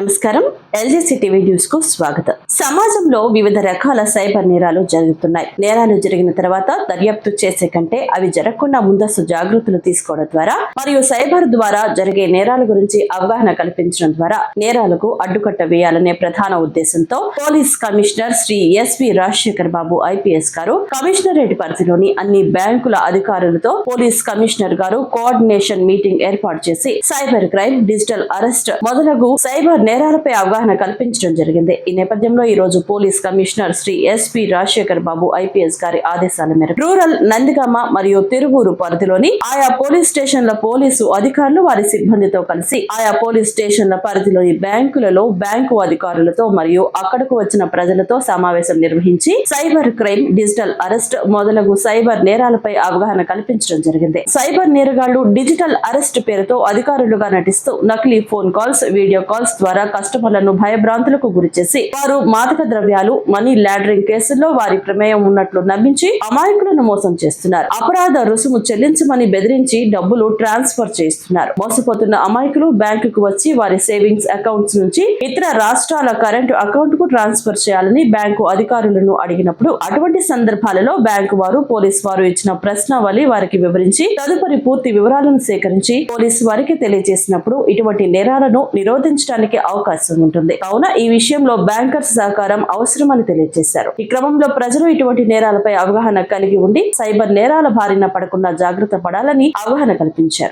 నమస్కారం. LGC TV న్యూస్కు స్వాగతం. సమాజంలో వివిధ రకాల సైబర్ నేరాలు జరుగుతున్నాయి. నేరాలు జరిగిన తర్వాత దర్యాప్తు చేసే కంటే అవి జరగకుండా ముందస్తు జాగ్రత్తలు తీసుకోవడం ద్వారా మరియు సైబర్ ద్వారా జరిగే నేరాల గురించి అవగాహన కల్పించడం ద్వారా నేరాలకు అడ్డుకట్ట వేయాలనే ప్రధాన ఉద్దేశంతో police commissioner Shri SV Rajasekhar Babu IPS గారు కమిషనరేట్ పరిధిలోని అన్ని బ్యాంకుల అధికారులతో పోలీస్ కమిషనర్ గారు కోఆర్డినేషన్ మీటింగ్ ఏర్పాటు చేసి సైబర్ క్రైమ్ డిజిటల్ అరెస్ట్ మొదలగు సైబర్ నేరాలపై అవగాహన కల్పించడం జరిగింది. ఈ నేపథ్యంలో ఈ రోజు police commissioner Shri SP Rajasekhar Babu IPS గారి ఆదేశాల మేరకు రూరల్ నందిగామ మరియు తిరువూరు పరిధిలోని ఆయా పోలీస్ స్టేషన్ల పోలీసు అధికారులు వారి సిబ్బందితో కలిసి ఆయా పోలీస్ స్టేషన్ల పరిధిలోని బ్యాంకులలో బ్యాంకు అధికారులతో మరియు అక్కడకు వచ్చిన ప్రజలతో సమావేశం నిర్వహించి సైబర్ క్రైమ్ డిజిటల్ అరెస్ట్ మొదలగు సైబర్ నేరాలపై అవగాహన కల్పించడం జరిగింది. సైబర్ నేరగాళ్ళు డిజిటల్ అరెస్ట్ పేరుతో అధికారులుగా నటిస్తూ నకిలీ ఫోన్ కాల్స్ వీడియో కాల్స్ ద్వారా కస్టమర్లను భయభ్రాంతులకు గురిచేసి వారు మాదక ద్రవ్యాలు మనీ లాండరింగ్ కేసుల్లో వారి ప్రమేయం ఉన్నట్లు నమ్మించి అమాయకులను మోసం చేస్తున్నారు. అపరాధ రుసుము చెల్లించమని బెదిరించి డబ్బులు ట్రాన్స్ఫర్ చేస్తున్నారు. మోసపోతున్న అమాయకులు బ్యాంకుకు వచ్చి వారి సేవింగ్స్ అకౌంట్స్ నుంచి ఇతర రాష్ట్రాల కరెంటు అకౌంట్కు ట్రాన్స్ఫర్ చేయాలని బ్యాంకు అధికారులను అడిగినప్పుడు అటువంటి సందర్భాలలో బ్యాంకు వారు పోలీస్ వారు ఇచ్చిన ప్రశ్నావళి వారికి వివరించి తదుపరి పూర్తి వివరాలను సేకరించి పోలీసు వారికి తెలియజేసినప్పుడు ఇటువంటి నేరాలను నిరోధించడానికి అవకాశం ఉంటుంది. కావున ఈ విషయంలో బ్యాంకర్స్ సహకారం అవసరమని తెలియజేశారు. ఈ క్రమంలో ప్రజలు ఇటువంటి నేరాలపై అవగాహన కలిగి ఉండి సైబర్ నేరాల బారిన పడకుండా జాగ్రత్త పడాలని అవగాహన కల్పించారు.